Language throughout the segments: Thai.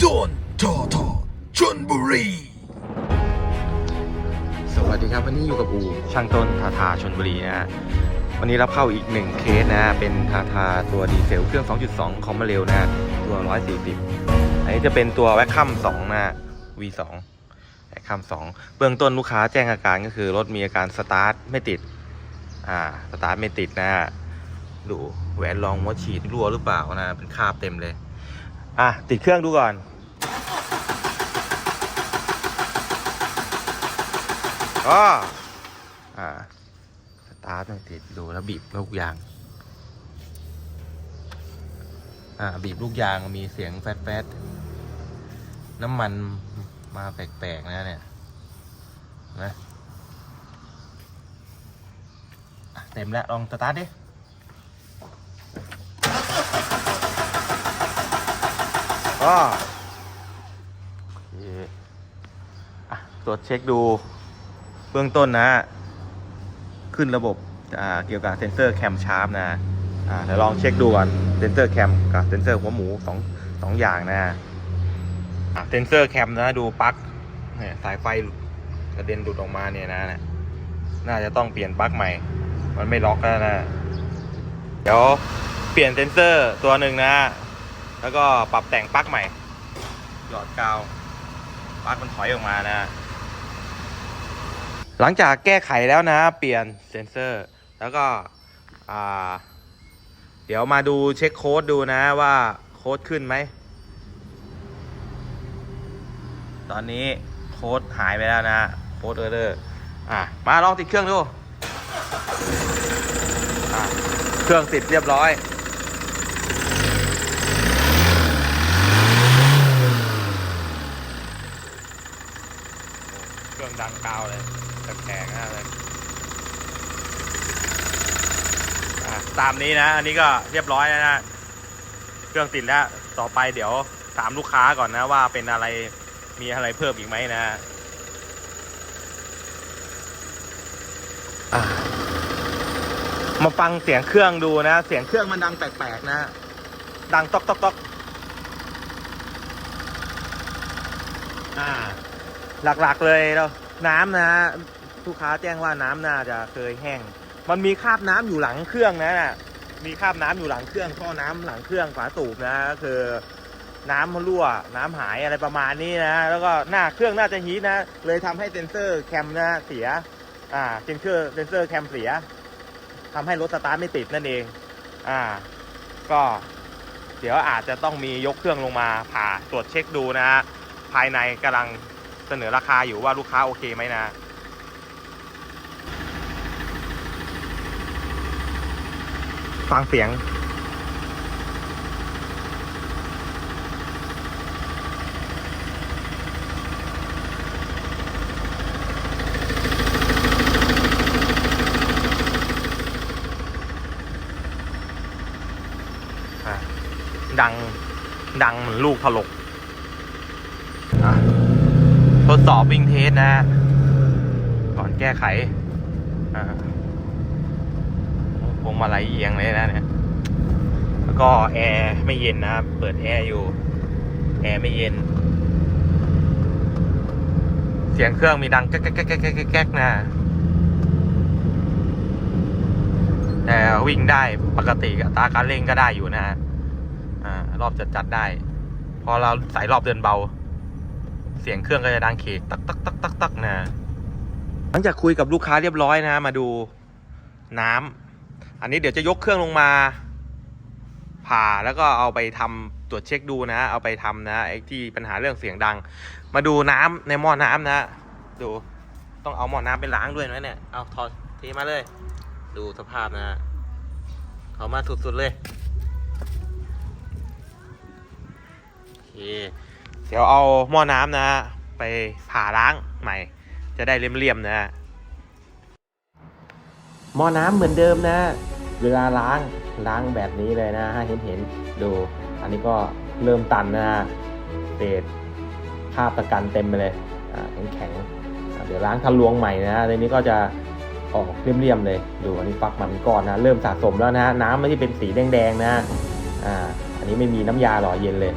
โดนทอทอชนบุรี สวัสดีครับวันนี้อยู่กับอูช่างต้นทาทาชนบุรีนะฮะวันนี้รับเข้าอีกหนึ่งเคสนะฮะเป็นทาทาตัวดีเซลเครื่อง 2.2 คอมมาเร็วนะฮะตัว 140 อันนี้จะเป็นตัวแวคคัม2นะฮะ V2 แวคคัม2 เบื้องต้นลูกค้าแจ้งอาการก็คือรถมีอาการสตาร์ทไม่ติด อ่าสตาร์ทไม่ติดนะฮะดูแหวนรองหัวฉีดรั่วหรือเปล่านะ เป็นคราบเต็มเลย อะ ติดเครื่องดูก่อน ก็อ่าสตาร์ทติดดูแล้วบีบลูกยาง อ่าบีบลูกยางมีเสียงแฟดๆน้ำมันมาแปลกๆนะเนี่ยนะเต็มแล้วลองสตาร์ทดิก็โอเคอะตรวจเช็คดู บื้องต้นนะ ขึ้นระบบเกี่ยวกับเซนเซอร์แคมชาร์ปนะอ่าเดี๋ยวลองเช็คดูก่อนเซนเซอร์แคมกับเซนเซอร์หัวหมูสองสองอย่างนะเซนเซอร์แคมนะดูปลั๊กเนี่ยสายไฟกระเด็นหลุดออกมาเนี่ยนะเนี่ยน่าจะต้องเปลี่ยนปลั๊กใหม่ มันไม่ล็อกแล้วนะ เดี๋ยวเปลี่ยนเซนเซอร์ตัวหนึ่งนะ แล้วก็ปรับแต่งปลั๊กใหม่ หยอดกาวปลั๊กมันถอยออกมานะ หลังจากแก้ไขแล้วนะ เปลี่ยนเซนเซอร์ แล้วก็เดี๋ยวมาดูเช็คโค้ดดูนะว่าโค้ดขึ้นไหม ตอนนี้โค้ดหายไปแล้วนะ โค้ดเออร์เดอร์อะ มาลองติดเครื่องดูเครื่องติดเรียบร้อย เครื่องดังกาวเลย แปลกๆมากเลยตามนี้นะ อันนี้ก็เรียบร้อยแล้วนะ เครื่องติดแล้ว ต่อไปเดี๋ยวถามลูกค้าก่อนนะว่าเป็นอะไรมีอะไรเพิ่มอีกไหมนะอะมาฟังเสียงเครื่องดูนะ เสียงเครื่องมันดังแปลกๆนะ ดังต๊อกต๊อกต๊อกอ่าหลักๆเลยเราน้ำนะ ลูกค้าแจ้งว่าน้ำน่าจะเคยแห้ง มันมีคราบน้ำอยู่หลังเครื่องนะน่ะมีคราบน้ำอยู่หลังเครื่องท่อน้ำหลังเครื่องฝาสูบนะก็คือน้ำมันรั่ว น้ำหายอะไรประมาณนี้นะ แล้วก็หน้าเครื่องน่าจะฮีทนะ เลยทำให้เซนเซอร์แคมนะเสีย อ่าเซนเซอร์เซนเซอร์แคมเสียทำให้รถสตาร์ทไม่ติดนั่นเอง อ่า ก็เดี๋ยวอาจจะต้องมียกเครื่องลงมาผ่าตรวจเช็คดูนะ ภายในกำลังเสนอราคาอยู่ว่าลูกค้าโอเคไหมนะ ฟังเสียง ดัง ดังเหมือนลูกถลกทดสอบวิ่งเทสนะ ก่อนแก้ไข อ่า งมาลัยเอียงเลยนะเนี่ย แล้วก็แอร์ไม่เย็นนะเปิดแอร์อยู่ แอร์ไม่เย็น เสียงเครื่องมีดังแก๊กแก๊กแก๊กแก๊กแก๊กนะแต่วิ่งได้ปกติอัตราการเร่งก็ได้อยู่นะฮะอ่ารอบจัดจัดได้ พอเราใส่รอบเดินเบา เสียงเครื่องก็จะดังเขกตักตักตักตักตักนะหลังจากคุยกับลูกค้าเรียบร้อยนะ มาดูน้ำ อันนี้เดี๋ยวจะยกเครื่องลงมา ผ่าแล้วก็เอาไปทำตรวจเช็คดูนะ เอาไปทำนะไอ้ที่ปัญหาเรื่องเสียงดัง มาดูน้ำในหม้อน้ำนะ ดูต้องเอาหม้อน้ำไปล้างด้วยนะเนี่ยเอาถอดเทมาเลย ดูสภาพนะเอามาสุดๆเลยโอเคเดี๋ยวเอาหม้อน้ำนะ ไปผ่าล้างใหม่ จะได้เลี่ยมๆนะหม้อน้ำเหมือนเดิมนะ เวลาล้างล้างแบบนี้เลยนะให้เห็นเห็นดูอันนี้ก็เริ่มตันนะเศษภาพตะกันเต็มไปเลยอ่าแข็งๆอ่าเดี๋ยวล้างทะลวงใหม่นะในนี้ก็จะออกเรียมๆเลยดูอันนี้ฟักมันก่อนนะเริ่มสะสมแล้วนะน้ำไม่ใช่เป็นสีแดงๆนะอ่าอันนี้ไม่มีน้ำยาหล่อเย็นเลย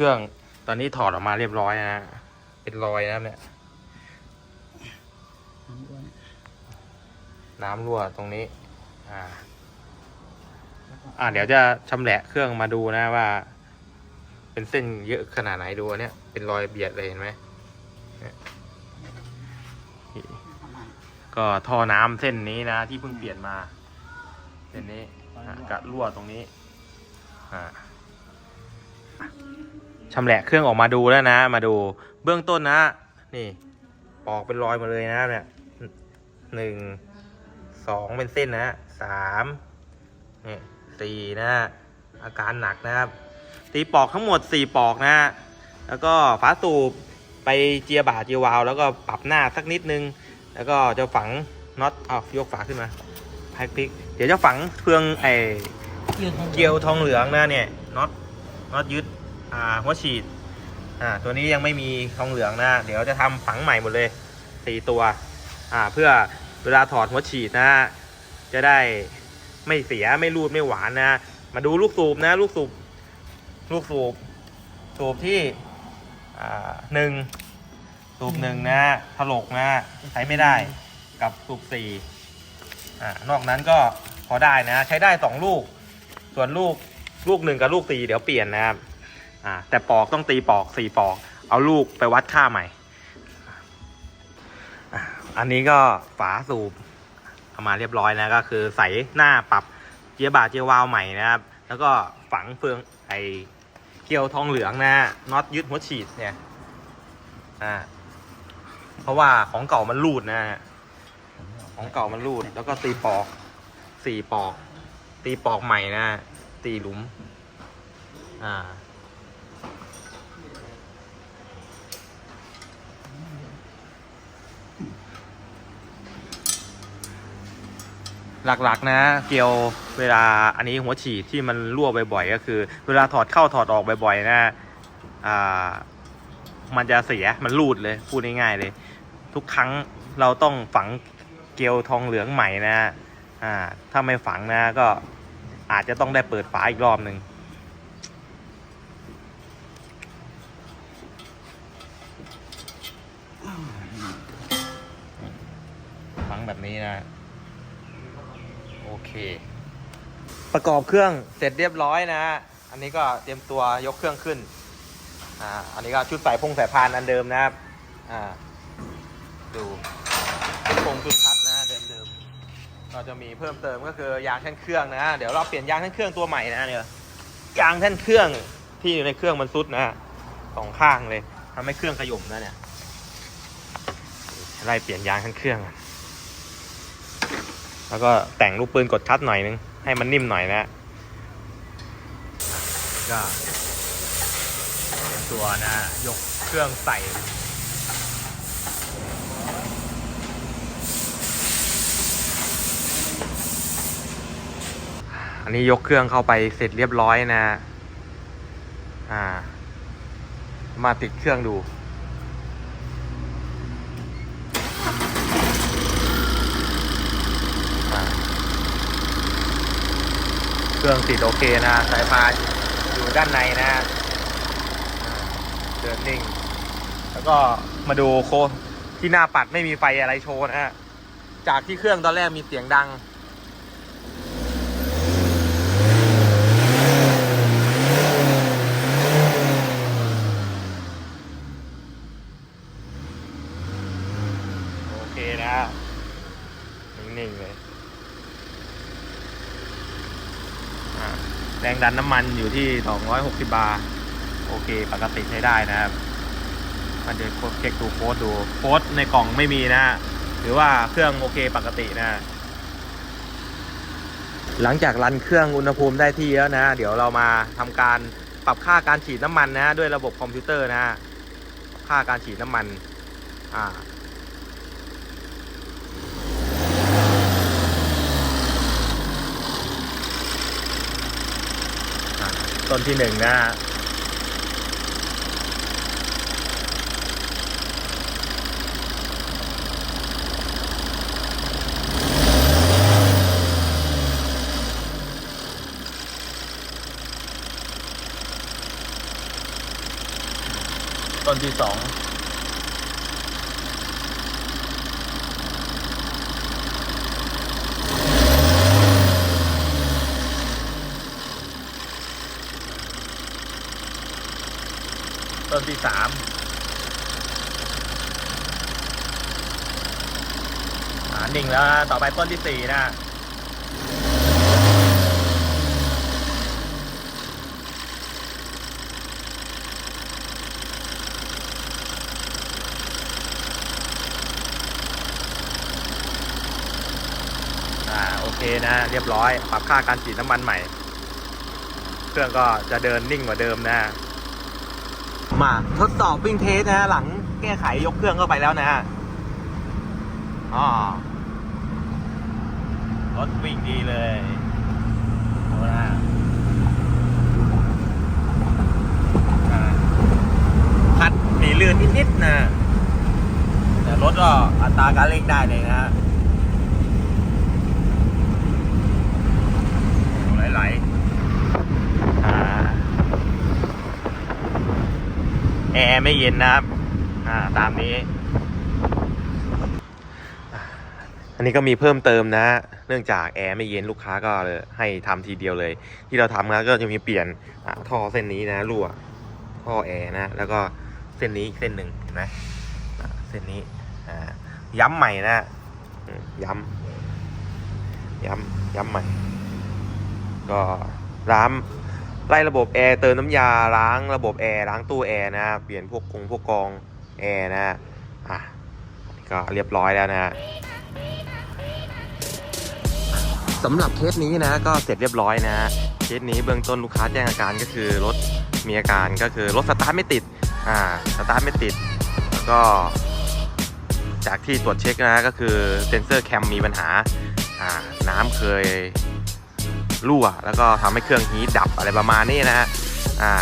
เครื่องตอนนี้ถอดออกมาเรียบร้อยนะ เป็นรอยนะเนี่ยน้ำรั่วตรงนี้ อ่า อ่า เดี๋ยวจะชำแหละเครื่องมาดูนะว่า เป็นเส้นเยอะขนาดไหนดูเนี่ย เป็นรอยเบียดเลยเห็นไหม ก็ท่อน้ำเส้นนี้นะที่เพิ่งเปลี่ยนมา เส้นนี้อะกะรั่วตรงนี้ อ่า ชำแหละเครื่องออกมาดูแล้วนะ มาดูเบื้องต้นนะ นี่ปอกเป็นรอยมาเลยนะเนี่ยหนึ่งสองเป็นเส้นนะสามนี่สี่นะอาการหนักนะครับตีปอกทั้งหมดสี่ปอกนะ แล้วก็ฝาสูบไปเจียบ่าเจียวาวแล้วก็ปรับหน้าสักนิดนึง แล้วก็จะฝังน็อตเอายกฝาขึ้นมาพักพลิก เดี๋ยวจะฝังเฟืองไอเกลียวทองเหลืองนะเนี่ยน็อตน็อตยึด อ่าหัวฉีดอ่าตัวนี้ยังไม่มีทองเหลืองนะ เดี๋ยวจะทำฝังใหม่หมดเลยสี่ตัวอ่าเพื่อเวลาถอดหัวฉีดนะ จะได้ไม่เสียไม่รูดไม่หวานนะ มาดูลูกสูบนะ ลูกสูบลูกสูบสูบที่อ่าหนึ่งสูบหนึ่งนะถลกนะใช้ไม่ได้กับสูบสี่อ่านอกนั้นก็พอได้นะ ใช้ได้สองลูก ส่วนลูกลูกหนึ่งกับลูกสี่เดี๋ยวเปลี่ยนนะครับ อ่าแต่ปอกต้องตีปอกสี่ปอก เอาลูกไปวัดค่าใหม่ อันนี้ก็ฝาสูบเอามาเรียบร้อยนะก็คือใส่หน้าปรับเจียบาเจียวาวใหม่นะครับ แล้วก็ฝังเฟืองไอเกลียวทองเหลืองนะน็อตยึดหัวฉีดเนี่ยอ่าเพราะว่าของเก่ามันรูดนะของเก่ามันรูด แล้วก็ตีปอกสี่ปอก ตีปอกใหม่นะ ตีหลุม อ่า หลักๆ นะ เกี่ยวเวลาอันนี้หัวฉีดที่มันรั่วบ่อยๆก็คือ เวลาถอดเข้าถอดออกบ่อยๆนะอ่ามันจะเสียมันรูดเลยพูดง่ายๆเลย ทุกครั้งเราต้องฝังเกลียวทองเหลืองใหม่นะอ่าถ้าไม่ฝังนะก็อาจจะต้องได้เปิดฝาอีกรอบหนึ่งฝังแบบนี้นะ เค ประกอบเครื่องเสร็จเรียบร้อยนะ อันนี้ก็เตรียมตัวยกเครื่องขึ้น อ่า อันนี้ก็ชุดสายพงสายพานอันเดิมนะครับ อ่า ดูชุดพงชุดคัดนะเดิมเดิมก็จะมีเพิ่มเติมก็คือยางแท่นเครื่องนะ เดี๋ยวเราเปลี่ยนยางแท่นเครื่องตัวใหม่นะเนี่ยยางแท่นเครื่องที่อยู่ในเครื่องมันซุดนะสองข้างเลยทำให้เครื่องขย่มนะเนี่ยไล่เปลี่ยนยางแท่นเครื่องก่อน แล้วก็แต่งลูกปืนกดคัดหน่อยนึง ให้มันนิ่มหน่อยนะก็ตัวนะยกเครื่องใส่อันนี้ยกเครื่องเข้าไปเสร็จเรียบร้อยนะ อ่า มาติดเครื่องดู เครื่องติดโอเคนะสายพานอยู่ด้านในนะเดินนิ่ง แล้วก็มาดูโคที่หน้าปัดไม่มีไฟอะไรโชว์นะฮะจากที่เครื่องตอนแรกมีเสียงดัง โอเคนะนิ่งๆเลยอะ แรงดันน้ำมันอยู่ที่ 260 บาร์ โอเค ปกติใช้ได้นะครับมาเดี๋ยวเช็คดูโค้ดดูโค้ดในกล่องไม่มีนะหรือว่าเครื่องโอเคปกตินะ หลังจากรันเครื่องอุณหภูมิได้ที่แล้วนะ เดี๋ยวเรามาทำการปรับค่าการฉีดน้ำมันนะ ด้วยระบบคอมพิวเตอร์นะ ค่าการฉีดน้ำมัน อ่า ต้นที่หนึ่งนะฮะที่สอง ที่สามอ่านิ่งแล้ว ต่อไปต้นที่สี่นะอ่าโอเคนะเรียบร้อย ปรับค่าการฉีดน้ำมันใหม่ เครื่องก็จะเดินนิ่งกว่าเดิมนะ มาทดสอบวิ่งเทสนะหลังแก้ไขยกเครื่องเข้าไปแล้วนะอ๋อรถวิ่งดีเลยเอาละอ่าพัดหนีลื่อนนิดๆนะแต่รถก็อัตราการเร่งได้เลยนะฮะไหลๆอ่า แอร์ไม่เย็นนะครับ อ่าตามนี้ อันนี้ก็มีเพิ่มเติมนะ เนื่องจากแอร์ไม่เย็นลูกค้าก็เลยให้ทำทีเดียวเลย ที่เราทำนะก็จะมีเปลี่ยนอ่าท่อเส้นนี้นะรั่วท่อแอร์นะ แล้วก็เส้นนี้อีกเส้นหนึ่งเห็นไหมเส้นนี้อ่าย้ำใหม่นะ ย้ำย้ำย้ำใหม่ ก็ล้าง ไล่ระบบแอร์เติมน้ำยาล้างระบบแอร์ล้างตู้แอร์นะเปลี่ยนพวกกงพวกกองแอร์นะอะก็เรียบร้อยแล้วนะสำหรับเคสนี้นะก็เสร็จเรียบร้อยนะเคสนี้เบื้องต้นลูกค้าแจ้งอาการก็คือรถมีอาการก็คือรถสตาร์ทไม่ติดอ่าสตาร์ทไม่ติดแล้วก็ จากที่ตรวจเช็คนะก็คือเซนเซอร์แคมมีปัญหาอ่าน้ำเคย รั่ว แล้วก็ทำให้เครื่องฮีทดับอะไรประมาณนี้นะฮะอ่า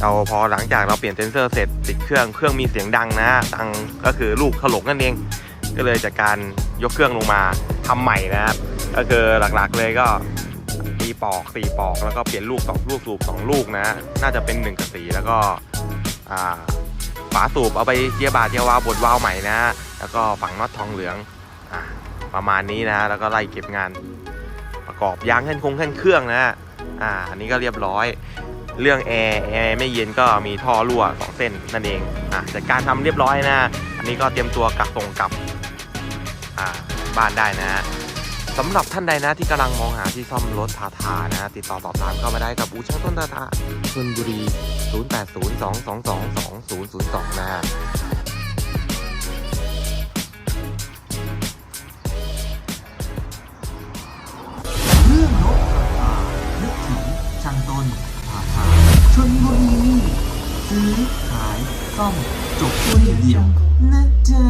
เราพอหลังจากเราเปลี่ยนเซนเซอร์เสร็จติดเครื่องเครื่องมีเสียงดังนะฮะดังก็คือลูกถลกนั่นเอง ก็เลยจากการยกเครื่องลงมาทำใหม่นะครับ ก็คือหลักๆเลยก็ตีปอกสี่ปอกแล้วก็เปลี่ยนลูกสองลูกสูบสองลูกนะ น่าจะเป็นหนึ่งกับสี่แล้วก็ฝาสูบเอาไปเจียบาเจียวาบดวาวใหม่นะ แล้วก็ฝังน็อตทองเหลืองอ่าประมาณนี้นะ แล้วก็ไล่เก็บงาน กอบยางแท่นคงแท่นเครื่องนะอ่าอันนี้ก็เรียบร้อย เรื่องแอร์แอร์ไม่เย็นก็มีท่อรั่วสองเส้นนั่นเองอ่าจัดการทำเรียบร้อยนะ อันนี้ก็เตรียมตัวกลับส่งกลับอ่าบ้านได้นะฮะสำหรับท่านใดนะที่กำลังมองหาที่ซ่อมรถทาทานะติดต่อสอบถามเข้ามาได้กับอูช่างต้นทาทาชลบุรี 0802222002 นะฮะ ชนบุรีซื้อขายซ่อมจบที่เดียวนะจ๊ะ